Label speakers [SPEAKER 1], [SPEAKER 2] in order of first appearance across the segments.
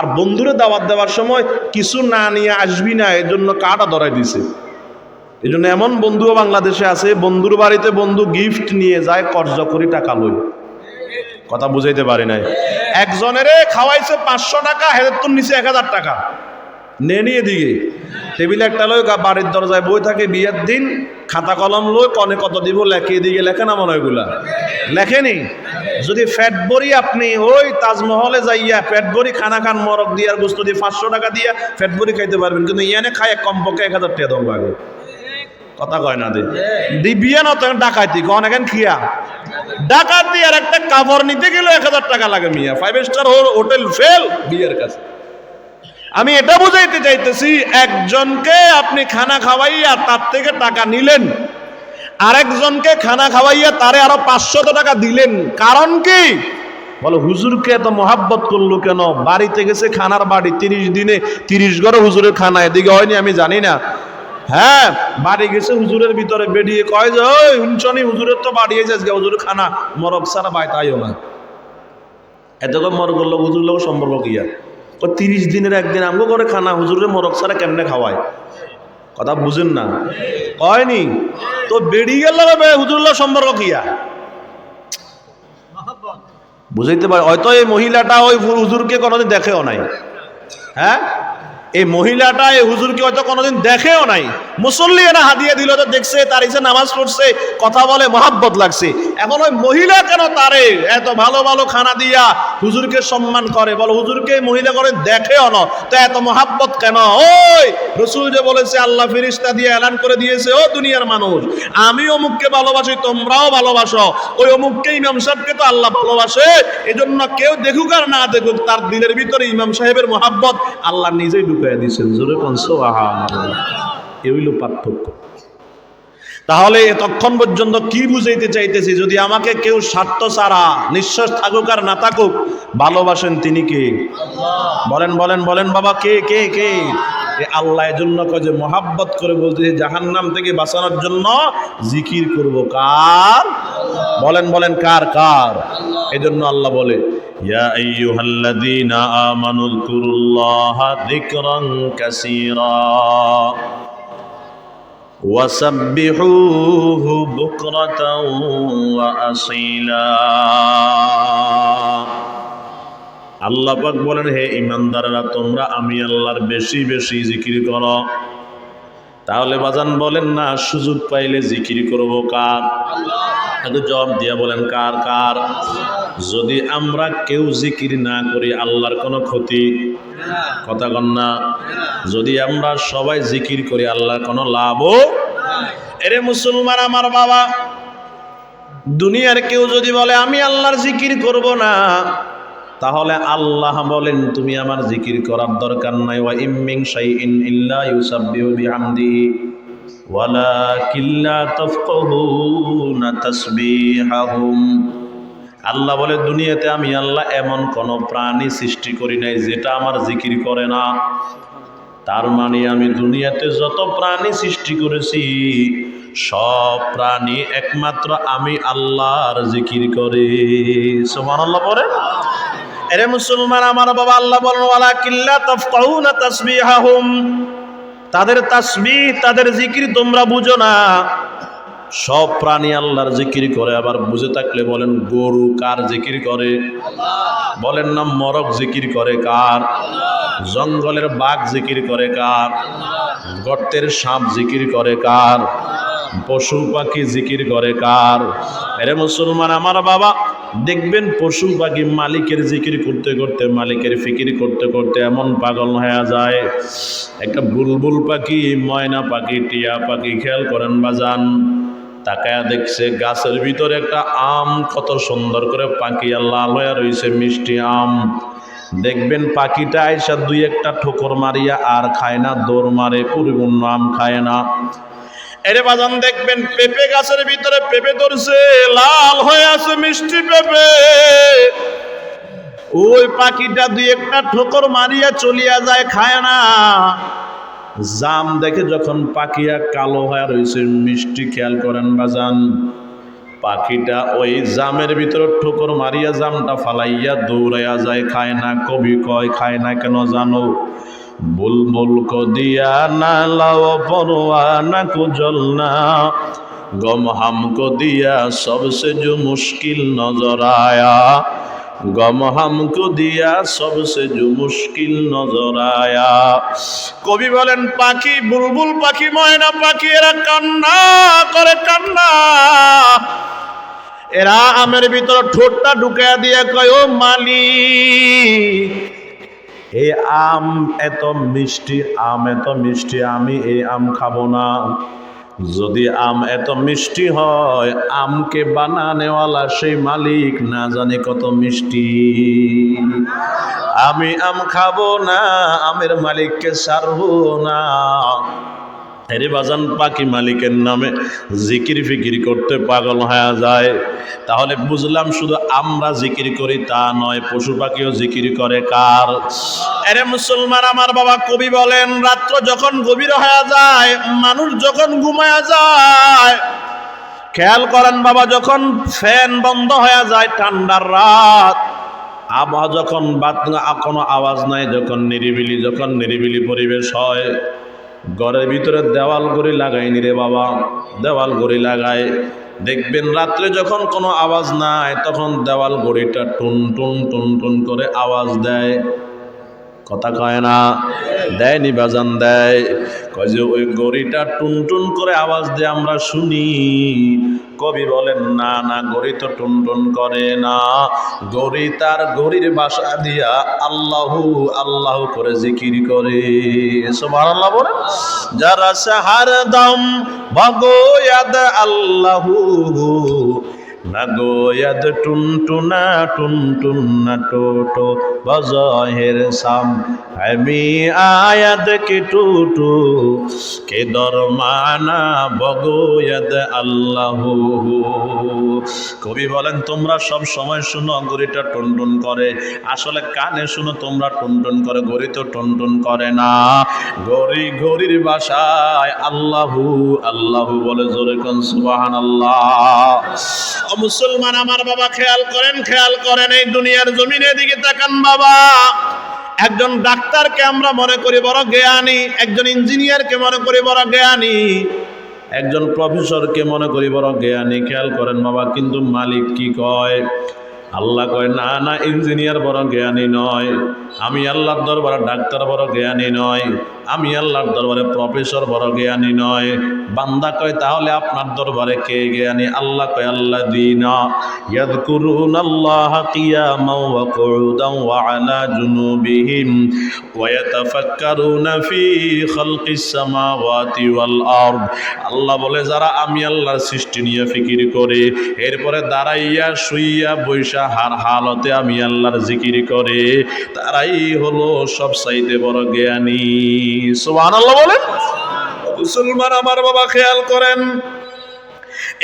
[SPEAKER 1] আর বন্ধুরে দাওয়াত দেওয়ার সময় কিছু না নিয়ে আসবি না এর জন্য কাটা ধরাই দিছে। এই জন্য এমন বন্ধুও বাংলাদেশে আছে, বন্ধুর বাড়িতে বন্ধু গিফট নিয়ে যায়, কর্জ করি টাকা লই। কথা বুঝাইতে পারি নাই। একজনের খাওয়াইছে পাঁচশো টাকা, হেদের নিচে এক হাজার টাকা। নিয়ে দিকে টেবিলে একটা গা- বাড়ির দরজায় বই থাকে, বিয়ের দিন খাতা কলম লই কনে কত দিব লেখে দিকে লেখে না মনে এগুলা? লেখেনি? যদি ফ্যাট বড়ি আপনি ওই তাজমহলে যাইয়া ফ্যাট বড়ি খানা খান মরক দিয়ে আর গোস্ত দিয়ে পাঁচশো টাকা দিয়া ফ্যাট বড়ি খাইতে পারবেন, কিন্তু ইয়ানে খায় কমপক্ষে এক হাজার টাকা দম লাগে। কথা কয় না দে। দিবিয়া না তখন ডাকাতি, কন এখন খিয়া? ডাকাতি আর একটা কাপড় নিতে গেলে এক হাজার টাকা লাগে মিয়া। ফাইভ স্টার হোটেল ফেল বিয়ের কাছে। আমি এটা বুঝাইতে চাইতেছি, একজনকে আপনি খানা খাওয়াইয়া তার থেকে টাকা নিলেন, আরেকজনকে খানা খাওয়াইয়া তারে আরও পাঁচশত টাকা দিলেন, কারণ কি? বলো, হুজুরকে এত মহাব্বত করল কেন? বাড়িতে গেছে খানার বাড়ি, তিরিশ দিনে তিরিশ ঘরে হুজুরের খানা, এদিকে হয়নি, আমি জানি না। হ্যাঁ বাড়ি গেছে হুজুরের ভিতরে, বেরিয়ে কয় যে, ওই হুনচনি হুজুরের তো বাড়ি এসে হুজুরের খানা, মরক সারা বাই তাইও না। এত লোক হুজুর লোক সম্পর্ক কি আর ও তিরিশ দিনের একদিন আমগো করে খানা, হুজুরের মরক সারা কেমনে খাওয়ায়? কথা বুঝেন না। কয়নি? তো বেরিয়ে গেল হুজুরলা লোক সম্পর্ক কিয়া বুঝাইতে পারে হয়তো এই মহিলাটা ওই হুজুরকে কোনোদিন দেখেও নাই। হ্যাঁ? এই মহিলাটা, এই হুজুরকে হয়তো কোনোদিন দেখেও নাই? মুসল্লি এরা হাদিয়ে দিল, তো দেখছে, তার ইসে নামাজ পড়ছে, কথা বলে, মহাব্বত লাগছে। এখন ওই মহিলা কেন তারে? এত ভালো ভালো খানা দিয়া হুজুরকে সম্মান করে। বলো, হুজুরকে মহিলা করে দেখেও না। তো এত মহাব্বত কেন? ওই, রসুল যে বলেছে, আল্লাহ ফিরিস্তা দিয়ে এলান করে দিয়েছে, ও দুনিয়ার মানুষ। আমি অমুককে ভালোবাসি, তোমরাও ভালোবাসো। ওই অমুককে ইমাম সাহেবকে তো আল্লাহ ভালোবাসে। এজন্য কেউ দেখুক আর না দেখুক, তার দিলের ভিতরে ইমাম সাহেবের মহাব্বত আল্লাহ নিজেই ঢুকাই দিয়েছেন জোরে আহা এই পার্থক্য। তাহলে এতক্ষণ পর্যন্ত কি বুঝাইতে চাইতেছি? যদি আমাকে কেউ স্বার্থ ছাড়া, নিঃশ্বাস থাকুক আর না থাকুক, ভালোবাসেন তিনি কে? বলেন বলেন বলেন বাবা, কে কে কে? আল্লাহ জন্য যে, মহাব্বত করে বলতেছে, জাহান্নাম থেকে বাঁচানোর জন্য জিকির করব। কার? বলেন বলেন, কার কার? এজন্য আল্লাহ বলে ইয়া আইয়ুহাল্লাযীনা আমানু যকুরুল্লাহা যিকরান কাসীরা وسبحوه بكرة وأصيلا আল্লাহ পাক বলেন হে ইমানদাররা তোমরা আমি আল্লাহর বেশি বেশি জিকির করো তাহলে বাজান বলেন না সুযোগ পাইলে জিকির করব কার একটু জবাব দিয়া বলেন কার কার যদি আমরা কেউ জিকির না করি, আল্লাহর কোনো ক্ষতি? কথা না। যদি আমরা সবাই জিকির করি, আল্লাহর কোনো লাভও? এরে মুসলমান আমার বাবা, দুনিয়ার কেউ যদি বলে, আমি আল্লাহর জিকির করব না, তাহলে আল্লাহ বলেন, তুমি আমার জিকির করার দরকার নাই। ওয়া ইম্মিং শাইইন ইল্লা ইউসাব্বিহু বিহামদিহি। ওয়ালাকিল্লা তাফকাহুনা তাসবিহাহুম। আল্লাহ বলে, দুনিয়াতে আমি আল্লাহ এমন কোন প্রাণী সৃষ্টি করি নাই যেটা আমার জিকির করে না। তার মানে আমি দুনিয়াতে যত প্রাণী সৃষ্টি করেছি, সব প্রাণী একমাত্র আমি আল্লাহর জিকির করে। আল্লাহ পরে এরে মুসলমান, আমার বাবা আল্লাহ বলেন, ওয়ালা কিল্লা তাফকাহুনা তাসবিহাহুম। তাদের তাসবিহ, তাদের জিকির তোমরা বুঝো না। সব প্রাণী আল্লাহর জিকির করে, আবার বুঝে থাকলে বলেন, গরু কার জিকির করে? বলেন না, মরক জিকির করে কার? জঙ্গলের বাঘ জিকির করে কার? গর্তের সাপ জিকির করে কার? পশু পাখি জিকির করে কার? এরে মুসলমান, আমার বাবা, দেখবেন পশু পাখি মালিকের জিকির করতে করতে, মালিকের ফিকির করতে করতে এমন পাগল হয়ে যায়। একটা বুলবুল পাখি, ময়না পাখি, টিয়া পাখি, খেয়াল করেন বাজান। তাকায়া দেখছে গাছের ভিতরে একটা আম কত সুন্দর করে পাকিয়া লাল হয়ে রয়েছে মিষ্টি আম। দেখবেন পাখিটা আইসা দুই একটা ঠোকর মারিয়া আর খায় না, দৌড় মারে, পরিপূর্ণ আম খায় না। এরে বাজান, দেখবেন পেঁপে গাছের ভিতরে পেঁপে ধরছে, লাল হয়ে আছে মিষ্টি পেঁপে। ওই পাখিটা দুই একটা ঠোকর মারিয়া চলিয়া যায়, খায় না। জাম দেখে যখন পাখিয়া কালো হয়ে রয়েছে মিষ্টি খেয়াল করেন বাজান। পাখিটা ওই জামের ভিতরে ঠোকর মারিয়া জামটা ফালাইয়া দৌড়াইয়া যায়, খায় না কবি কয়, খায় না কেন জানো? বুলবুল কদিয়া না লাও, পরোয়া না কুজল না। গম হাম কদিয়া সবসে জো মুশকিল নজর আয়া। গম হামকো দিয়া সবসে জু মুশকিল নজর আয়া। কবি বলেন, পাখি, বুলবুল পাখি, ময়না পাখি, এরা কান্না করে কান্না। এরা আমের ভিতর ঠোঁটটা ঢুকাইয়া দিয়া কয়, ও মালি এই আম এত মিষ্টি, আম এত মিষ্টি, আমি এ আম খাব না। যদি আম এত মিষ্টি হয়, আমকে বানানেওয়ালা সেই মালিক না জানে কত মিষ্টি। আমি আম খাব না, আমের মালিককে সারবো না। হেরে বাজান পাখি মালিকের নামে জিকির ফিকির করতে পাগল হয়ে যায়। তাহলে বুঝলাম শুধু আমরা জিকির করি তা নয়, পশু পাখিও জিকির করে কার? আরে মুসলমান, আমার বাবা কবি বলেন, রাত্র যখন গভীর হয়ে যায়, মানুষ যখন ঘুমায়া যায়, খেয়াল করেন বাবা, যখন ফ্যান বন্ধ হয়ে যায় ঠান্ডার রাত, আবহাওয়া যখন বাত কোনো আওয়াজ নাই, যখন নিরিবিলি যখন নিরিবিলি পরিবেশ হয়। ঘরের ভিতরে দেওয়াল গড়ি লাগাইনি রে বাবা। দেওয়াল গড়ি লাগায়। দেখবেন রাত্রে যখন কোনো আওয়াজ নাই, তখন দেওয়াল গড়িটা টুন টুন টুন টুন করে আওয়াজ দেয়। কথা কয় না। দেয়নি বাজান দেয়। কয় যে ওই গড়িটা টুন টুন করে আওয়াজ দিয়ে আমরা শুনি। কবি বলেন, না না, গড়ি তো টুন টুন করে না। গড়ি তার গড়ির বাসা দিয়া আল্লাহু, আল্লাহ করে জিকির করে। সুবহানাল্লাহ বলেন, যারা সাহার দম ভগয়াদ আল্লাহু। নগোয়দ টুনটুনা টুনটুনা টোটো বজহের সাম। আমি আয়াদ কে টুটু, কে দরমানা বগোয়দ আল্লাহ। কবি বলেন, তোমরা সব সময় শুনো গড়িটা টুনটুন করে। আসলে কানে শুনো তোমরা টুনটুন করে, গড়ি তো টুনটুন করে না। গড়ি ঘড়ির বাসায় আল্লাহু আল্লাহু বলে জোরে কোন সুবাহান আল্লাহ মুসলমান আমার বাবা খেয়াল করেন খেয়াল করেন, এই দুনিয়ার জমিনের দিকে তাকান বাবা। একজন ডাক্তারকে আমরা মনে করি বড় জ্ঞানী, একজন ইঞ্জিনিয়ারকে মনে করি বড় জ্ঞানী, একজন প্রফেসরকে মনে করি বড় জ্ঞানী, খেয়াল করেন বাবা, কিন্তু মালিক কি কয়? আল্লাহ কয়, না না, ইঞ্জিনিয়ার বড় জ্ঞানী নয়। আমি আল্লাহর দরবারে ডাক্তার বড় জ্ঞানী নয়। আমি আল্লাহর দরবারে প্রফেসর বড় জ্ঞানী নয়। বান্দা কয়, তাহলে আপনার দরবারে কে জ্ঞানী? আল্লাহ কয় আল্লাহ দিনা আল্লাহ আল্লাহ বলে, যারা আমি আল্লাহর সৃষ্টি নিয়ে ফিকির করে, এরপরে দাঁড়াইয়া শুইয়া বৈশা হার হালতে আমি আল্লাহর জিকির করে, তারাই হলো সব চাইতে বড় জ্ঞানী। সুবহানাল্লাহ বলেন। মুসলমান আমার বাবা খেয়াল করেন,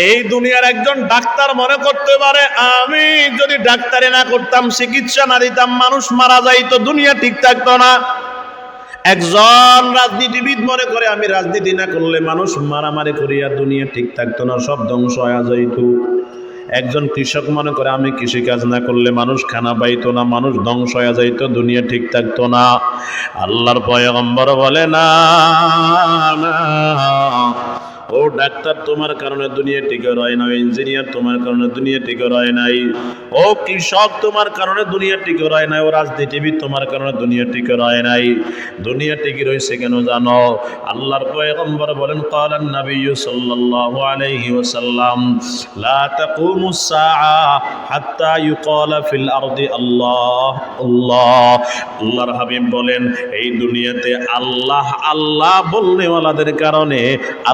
[SPEAKER 1] এই দুনিয়ার একজন ডাক্তার মনে করতে পারে, আমি যদি ডাক্তারি না করতাম, চিকিৎসা না দিতাম, মানুষ মারা যাইতো, দুনিয়া ঠিক থাকতো না। একজন রাজনীতিবিদ মনে করে, আমি রাজনীতি না করলে মানুষ মারামারি করিয়া দুনিয়া ঠিক থাকতো না, সব ধ্বংস হয়ে যাইতো। একজন কৃষক মনে করে, আমি কৃষিকাজ না করলে মানুষ খানা পাইতো না, মানুষ ধ্বংস হয়ে যাইতো, দুনিয়া ঠিক থাকতো না। আল্লাহর পয়গম্বর বলে, না না। ও ডাক্তার, তোমার কারণে দুনিয়া টিকে রয় না ইঞ্জিনিয়ার, তোমার কারণে দুনিয়া টিকে রয় নাই। ও কৃষক, তোমার কারণে দুনিয়া টিকে রয় নাই। ও রাজনীতিবিদ, তোমার কারণে দুনিয়া টিকে রয় নাই। দুনিয়া টিকে রয়েছে কেন জানো? আল্লাহর পয়গম্বর বলেন কালান নবী সাল্লাল্লাহু আলাইহি ওয়াসাল্লাম, লা তাকুমুস সাআ হাত্তা ইউকালা ফিল আরদি আল্লাহ আল্লাহ। আল্লাহর হাবিব বলেন, এই দুনিয়াতে আল্লাহ আল্লাহ বলনেওয়ালাদের কারণে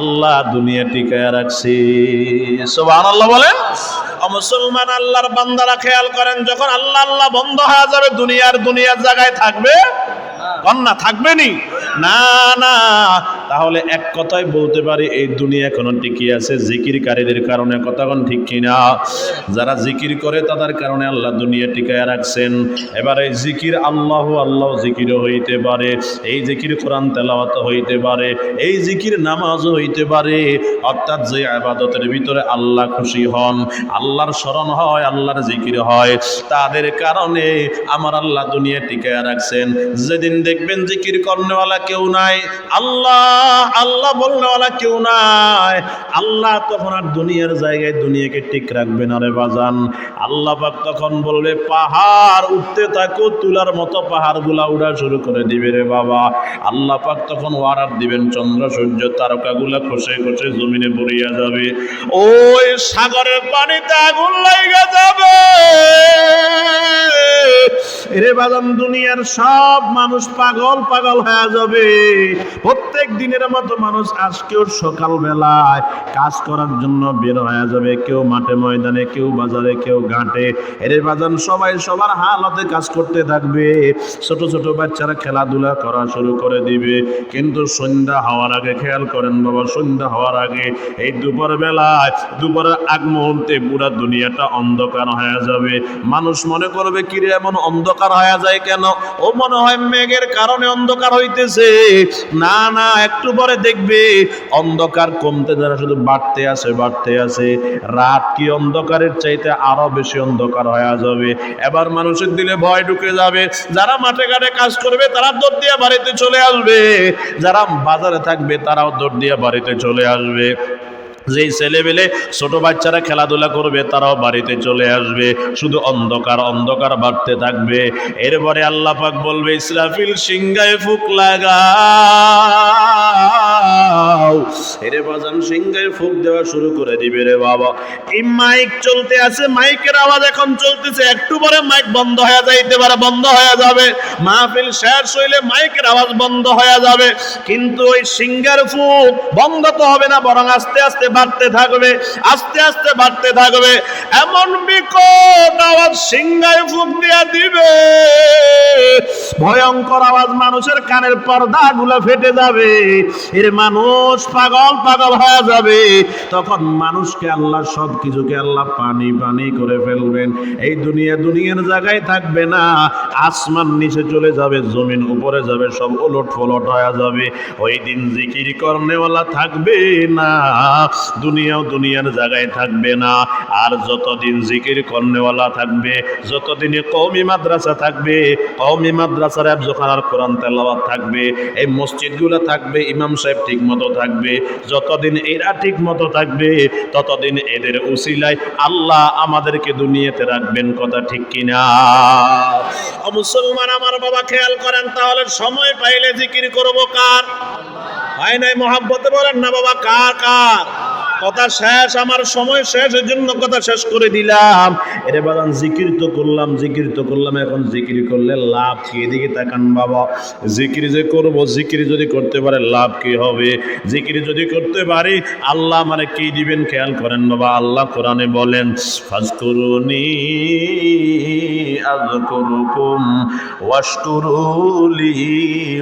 [SPEAKER 1] আল্লাহ দুনিয়া টিকায় রাখছি। সোবান সুবহানাল্লাহ বলেন মুসলমান আল্লাহর বান্দারা খেয়াল করেন যখন আল্লাহ আল্লাহ বন্ধ হয়ে যাবে দুনিয়ার দুনিয়ার জায়গায় থাকবে? কন্যা থাকবে নি? না না তাহলে এক কথাই বলতে পারি, এই দুনিয়া এখনও টিকে আছে, জিকিরকারীদের কারণে কথাক্ষণ ঠিক কিনা? যারা জিকির করে, তাদের কারণে আল্লাহ দুনিয়া টিকায় রাখছেন। এবারে জিকির আল্লাহ আল্লাহ জিকিরও হইতে পারে, এই জিকির কোরআন তেলাওয়াত হইতে পারে, এই জিকির নামাজও হইতে পারে। অর্থাৎ যে আবাদতের ভিতরে আল্লাহ খুশি হন, আল্লাহর স্মরণ হয়, আল্লাহর জিকির হয়, তাদের কারণে আমার আল্লাহ দুনিয়া টিকায় রাখছেন। যেদিন দেখবেন জিকির করনেওয়ালা কেউ নাই, আল্লাহ আল্লাহ বলনেওয়ালা কেউ নাই। আল্লাহ তখন আর দুনিয়ার জায়গায় দুনিয়াকে ঠিক রাখবে না রে বাজান। আল্লাহ পাক তখন বলবে, পাহাড় উঠতে থাকো, তুলার মতো পাহাড়গুলা উড়া শুরু করে দিবে রে বাবা। আল্লাহ পাক তখন ওয়ারার দিবেন, চন্দ্র, সূর্য, তারকাগুলা খসে খসে জমিনে পড়িয়া যাবে। ওই সাগরের পানিতে আগুন লাইগা যাবে। রে বাদাম দুনিয়ার সব মানুষ পাগল পাগল হয়ে যাবে। প্রত্যেক দিনের মতো মানুষ আজকেও সকাল বেলায় কাজ করার জন্য বের হয়ে যাবে। কেউ মাঠে ময়দানে, কেউ বাজারে, কেউ ঘাটে। এর বাজান, সবাই সবার হালতে কাজ করতে থাকবে। ছোট ছোট বাচ্চারা খেলাধুলা করা শুরু করে দিবে। কিন্তু সন্ধ্যা হওয়ার আগে, খেয়াল করেন বাবা, সন্ধ্যা হওয়ার আগে এই দুপুর বেলায় দুপুরের আগ মুহূর্তে পুরা দুনিয়াটা অন্ধকার হয়ে যাবে। মানুষ মনে করবে, কিরে, এমন অন্ধকার হয়ে যায় কেন? ও মনে হয় মেঘের কারণে অন্ধকার হইতেছে। না না একটু পরে দেখবে অন্ধকার কমতে যারা শুধু বাড়তে আছে বাড়তে আছে রাত কি অন্ধকারের চাইতে আরও বেশি অন্ধকার হয়ে যাবে। এবার মানুষের দিলে ভয় ঢুকে যাবে। যারা মাঠে ঘাটে কাজ করবে, তারা দৌড় দিয়ে বাড়িতে চলে আসবে। যারা বাজারে থাকবে, তারাও দৌড় দিয়ে বাড়িতে চলে আসবে। যেই ছেলেবেলে ছোট বাচ্চারা খেলাধুলা করবে, তারাও বাড়িতে চলে আসবে। শুধু অন্ধকার অন্ধকার বাড়তে থাকবে। এরপরে আল্লাহ পাক বলবে, ইসরাফিল সিংহায় ফুক লাগাও এরে বাজান সিংহায় ফুক দেওয়া শুরু করে দিবে রে বাবা। এই মাইক চলতে আছে, মাইকের আওয়াজ এখন চলতেছে। একটু পরে মাইক বন্ধ হয়ে যাইতে পারে বন্ধ হয়ে যাবে। মাহফিল শেষ হইলে মাইকের আওয়াজ বন্ধ হয়ে যাবে। কিন্তু ওই সিঙ্গার ফুক বন্ধ তো হবে না, বরং আস্তে আস্তে বাড়তে থাকবে, আস্তে আস্তে বাড়তে থাকবে। এমন বিকট আওয়াজ সিংহায় ফুক দিয়া দিবে। ভয়ঙ্কর আওয়াজ মানুষের কানের পর্দা গুলো ফেটে যাবে। এর মানুষ পাগল পাগল হয়ে যাবে। তখন মানুষকে আল্লাহ সব কিছুকে আল্লাহ পানি পানি করে ফেলবেন। এই দুনিয়া দুনিয়ার জায়গায় থাকবে না। আসমান নিচে চলে যাবে, জমিন উপরে যাবে, সব ওলট ফলট হয়ে যাবে। ওই দিন জিকির করনেওয়ালা থাকবে না। দুনিয়াও দুনিয়ার জায়গায় থাকবে না। আর যতদিন জিকির করনেওয়ালা থাকবে, যতদিনে কৌমি মাদ্রাসা থাকবে কৌমি মাদ্রাসার আর কোরআন তেলাওয়াত থাকবে, এই মসজিদগুলো থাকবে, ইমাম সাহেব ঠিক মতো থাকবে, যতদিন এরা ঠিক মতো থাকবে, ততদিন এদের উসিলায় আল্লাহ আমাদেরকে দুনিয়াতে রাখবেন, কথা ঠিক কিনা? মুসলমান, আমার বাবা খেয়াল করেন, তাহলে সময় পাইলে জিকির করব কার? হয় নাই মহাব্বতে বলেন না বাবা, কার কার? কথা শেষ, আমার সময় শেষ এর জন্য কথা শেষ করে দিলাম। এরে বাগান জিকির তো করলাম, জিকির তো করলাম, এখন জিকির করলে লাভ কি? এদিকে তাকান বাবা, জিকির যে করব, জিকির যদি করতে পারে, লাভ কি হবে? জিকির যদি করতে পারি, আল্লাহ মানে কি দিবেন খেয়াল করেন বাবা, আল্লাহ কোরআনে বলেন, ফাজকুরুনি আযকুরুকুম, ওয়াশকুরুলি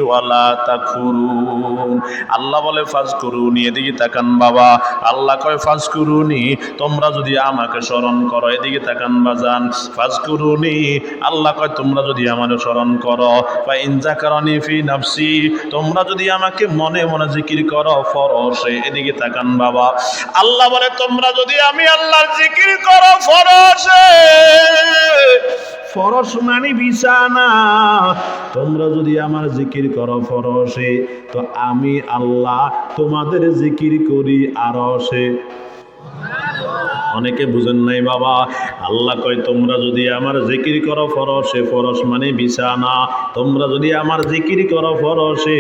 [SPEAKER 1] ওয়ালা তাকফুরুন আল্লাহ বলে, ফাজকুরুনি, এদিকে তাকান বাবা, আল্লাহ কয়, ফাজকুরুনি, তোমরা যদি আমাকে স্মরণ করো। এদিকে তাকান বাজান, ফাজকুরুনি, আল্লাহ কয়, তোমরা যদি আমাকে স্মরণ করো। বা ইনজাকারনি ফি নাফসি, তোমরা যদি আমাকে মনে মনে জিকির করো, ফরসে। এদিকে তাকান বাবা, আল্লাহ বলে, তোমরা যদি আমি আল্লাহর জিকির করো, ফরসে। ফরস বিছানা। তোমরা যদি আমার জিকির করো ফরসে, তো আমি আল্লাহ তোমাদের জিকির করি আরসে। অনেকে বুঝেন নাই বাবা? আল্লাহ কয়, তোমরা যদি আমার জিকির করো ফরসে, ফরস মানে বিছানা। তোমরা যদি আমার জিকির করো ফরসে,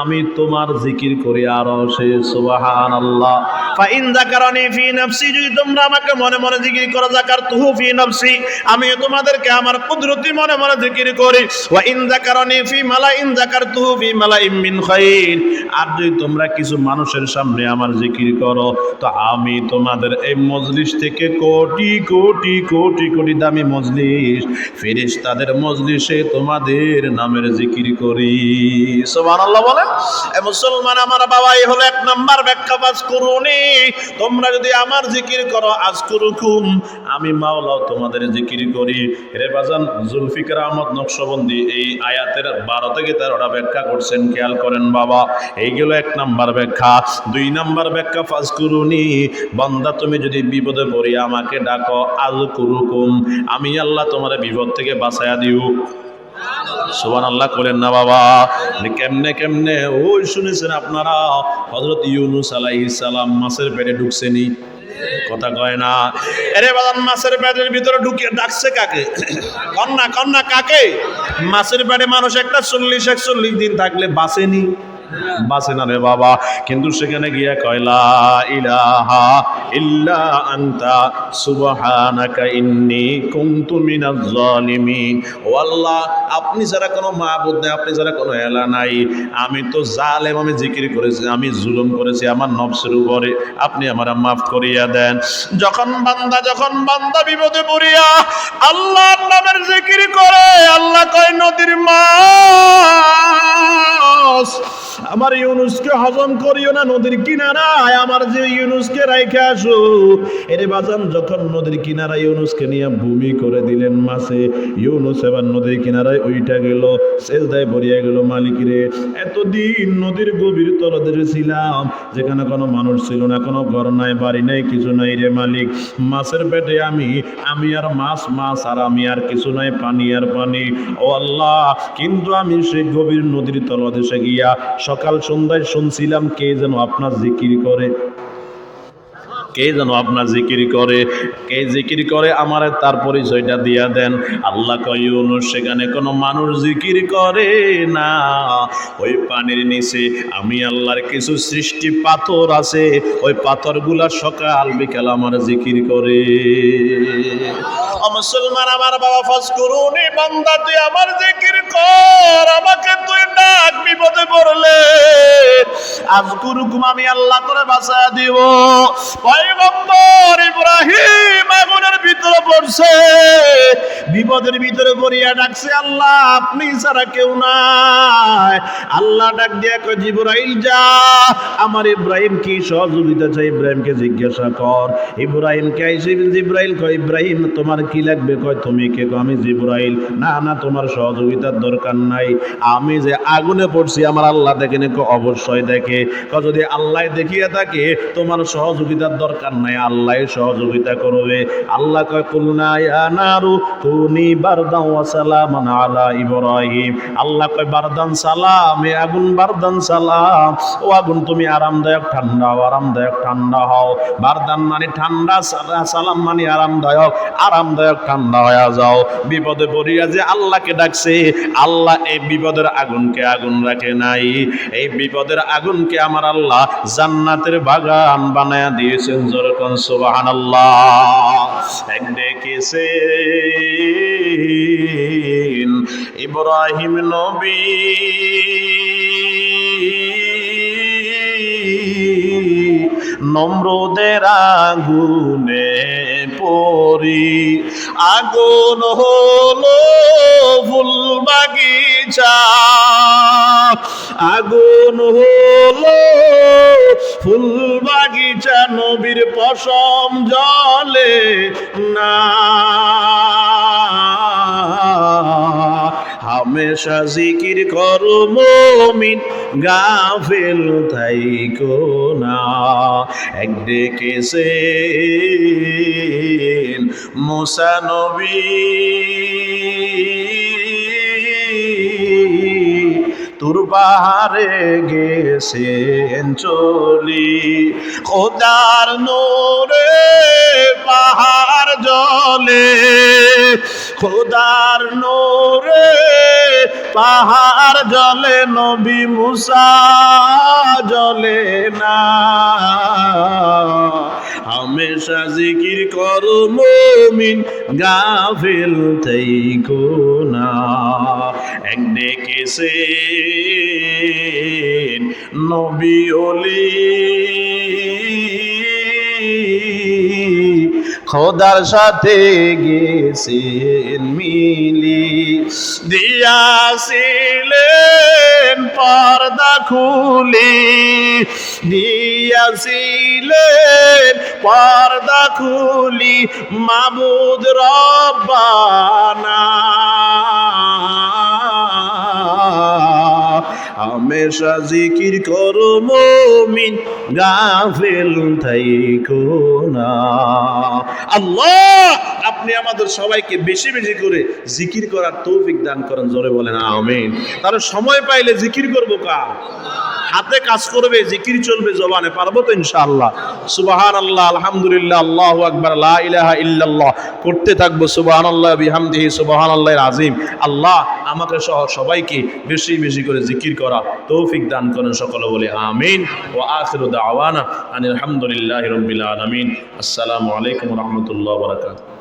[SPEAKER 1] আমি তোমার জিকির করি আরও সে সুবাহান আল্লাহ ফাইন যাকারানি ফি নাফসি, যদি তোমরা আমাকে মনে মনে জিকির করো যাকারতুহু ফি নাফসি, আমিও তোমাদেরকে আমার কুদরতি মনে মনে জিকির করি। ওয়া ইন যাকারানি ফি মালাইন যাকারতুহু ফি মালাইন মিন খাইর। আর যদি তোমরা কিছু মানুষের সামনে আমার জিকির করো, তো আমি তোমাদের এই মজলিস থেকে কোটি কোটি কোটি কোটি দামি মজলিস, ফেরেশতাদের মজলিসে তোমাদের নামের জিকির করি। সুবহানাল্লাহ বলেন, এ মুসলমান আমার বাবা এই হলো এক নাম্বার ব্যাখ্যা পাস করুনি। তোমরা যদি আমার জিকির করো, আজ করুকুম, আমি মাওলাও তোমাদের জিকির করি। রে বাজান, জুলফিকার আহমদ নকশবন্দি এই আয়াতের বারো থেকে তেরোটা ব্যাখ্যা করছেন, খেয়াল করেন বাবা, এইগুলো এক নাম্বার ব্যাখ্যা। দুই নাম্বার ব্যাখ্যা ফাজ করুনি বান্দা, তুমি যদি বিপদে পড়ি আমাকে ডাকো আজ কুরুকুম, আমি আল্লাহ তোমার বিপদ থেকে বাঁচায়া দিও। সুবান আল্লাহ করেন না বাবা কেমনে কেমনে? ওই শুনেছেন আপনারা হজরত ইউনুস আলাইহিস সালাম মাছের পেটে ঢুকছেনি কথা কয় না। এরে বাদান মাছের পেটের ভিতরে ঢুকিয়ে ডাকছে কাকে? কন্যা কন্যা, কাকে? মাছের পেটে মানুষ একটা চল্লিশ, একচল্লিশ দিন থাকলে বাঁচেনি। বাঁচে না রে বাবা। কিন্তু সেখানে গিয়া কয়লা ইলাহা ইল্লা আনতা, সুবহানাকা ইন্নী কুনতু মিনাজ জালিমিন ও আল্লাহ, আপনি যারা কোনো মাবুদ নাই, আপনি যারা কোনো এলা নাই, আমি তো জালেম, আমি জিকির করেছি, আমি জুলুম করেছি, আমার নফসের উপরে আপনি আমার মাফ করিয়া দেন। যখন বান্দা যখন বান্দা বিপদে পড়িয়া আল্লাহর নামের জিকির করে, আল্লাহ কয়, নদীর মাছ আমার ইউনুসকে হজম করিও না নদীর কিনারায়, আমার যে ইউনুসকে রাইখে আসো। এরে বাজান, যখন নদীর কিনারায় ইউনুসকে নিয়ে ভূমি করে দিলেন মাসে ইউনুস এবার নদীর কিনারায় ওইটা গেল, সেজদায় ভরিয়া গেল মালিক রে। এতদিন নদীর গভীর তলদেশে ছিলাম, যেখানে কোনো মানুষ ছিল না, কোনো ঘর নাই, বাড়ি নাই, কিছু নাই রে মালিক। মাছের পেটে আমি আমি আর মাছ মাছ আর আমি আর কিছু নাই, পানি আর পানি। ও আল্লাহ, কিন্তু আমি সেই গভীর নদীর তলদেশে গিয়া সকাল সন্ধ্যায় শুনছিলাম কে যেন আপনার জিকির করে। কে যেন আপনার জিকির করে। কে জিকির করে আমার তার পরিচয়টা দিয়া দেন। আল্লাহ কয়ুন সেখানে কোনো মানুষ জিকির করে না। ওই পানির নিচে আমি আল্লাহর কিছু সৃষ্টি পাথর আছে। ওই পাথরগুলা সকাল বিকাল আমার জিকির করে। মুসলমান, আমার বাবা ফাজ করুনি বান্দা, তুই আমার জিকির কর। আমাকে তুই ডাক বিপদে পড়লে আজ গুরুকুম আমি আল্লাহ করে বাঁচা দিব। পয়গম্বর ইব্রাহিম আগুনের ভিতরে পড়ছে, বিপদের ভিতরে পড়িয়া ডাকছে, আল্লাহ, আপনি ছাড়া কেউ নাই। আল্লাহ ডাক দিয়া কয় যা, আমার ইব্রাহিম কি সহযোগিতা চাই ইব্রাহিমকে জিজ্ঞাসা কর। ইব্রাহিমকে আইসে জিব্রাইল কয়, ইব্রাহিম, তোমার কি লাগবে? কয়, তুমি কে? আমি জিব্রাইল। না না, তোমার সহযোগিতার দরকার নাই। আমি যে আগুনে পড়ছি, আমার আল্লাহ দেখে নাকি অবশ্যই দেখে। যদি আল্লাহ দেখিয়ে থাকে, তোমার সহযোগিতার দরকার নাই, আল্লাহ সহযোগিতা করবে। আল্লাহ কয় আল্লাহ কয় আগুন আগুন, তুমি হও। মানে মানে যাও। বিপদে পড়িয়া যে আল্লাহকে ডাকছে, আল্লাহ এই বিপদের আগুনকে আগুন রাখে নাই। এই বিপদের আগুনকে আমার আল্লাহ জান্নাতের বাগান বানায়া দিয়েছেন যেরকম সুবহানাল্লাহ। এক ডেকেছে ইব্রাহিম নবী। নম্রদের আগুনে পরি আগুন হলো ফুল আগুন হলো ফুল বাগিচা নবীর পশম জলে না। হামেশা জিকির করো মমিন, গাফেল থাইকো না। এক ডেকেছে মুসা তোর পাহাড়ে গেছেন চলি। খোদার নোরে পাহাড় জলে, খোদার নোরে পাহাড় জলে, নবী মুসা জলে না। হামেশা জিকির করো মমিন গাফিল থেইকো না। এক ডেকেছে নবী অলি। খোদার সাথে গেছেন মিলি। দিয়াছিলেন পর্দা খুলি। দিয়াছিলেন পর্দা খুলি মাবুদ রব্বানা। হামেশা জিকির করো মমিন, গাফিল থাইকো না। আল্লাহ, আপনি আমাদের সবাইকে বেশি বেশি করে জিকির করার তৌফিক দান করেন, জোরে বলেন, আমিন। তার সময় পাইলে জিকির করব কার? হাতে কাজ করবে, জিকির চলবে জবানে, পারব তো ইনশাআল্লাহ। সুবাহান আল্লাহ আলহামদুলিল্লাহ, আল্লাহ আকবার, লা ইলাহা ইল্লাল্লাহ। করতে থাকব সুবাহান আল্লাহ বিহামদিহি সুবাহান আল্লাহর আজিম আল্লাহ আমাকে সহ সবাইকে বেশি বেশি করে জিকির করা তৌফিক দান করেন সকলে বলে, আমিন। ও আখিরু দাওয়ানা আনিল হামদুলিল্লাহি রাব্বিল আলামিন। আসসালামু আলাইকুম রাহমাতুল্লাহি বারাকাতুহু।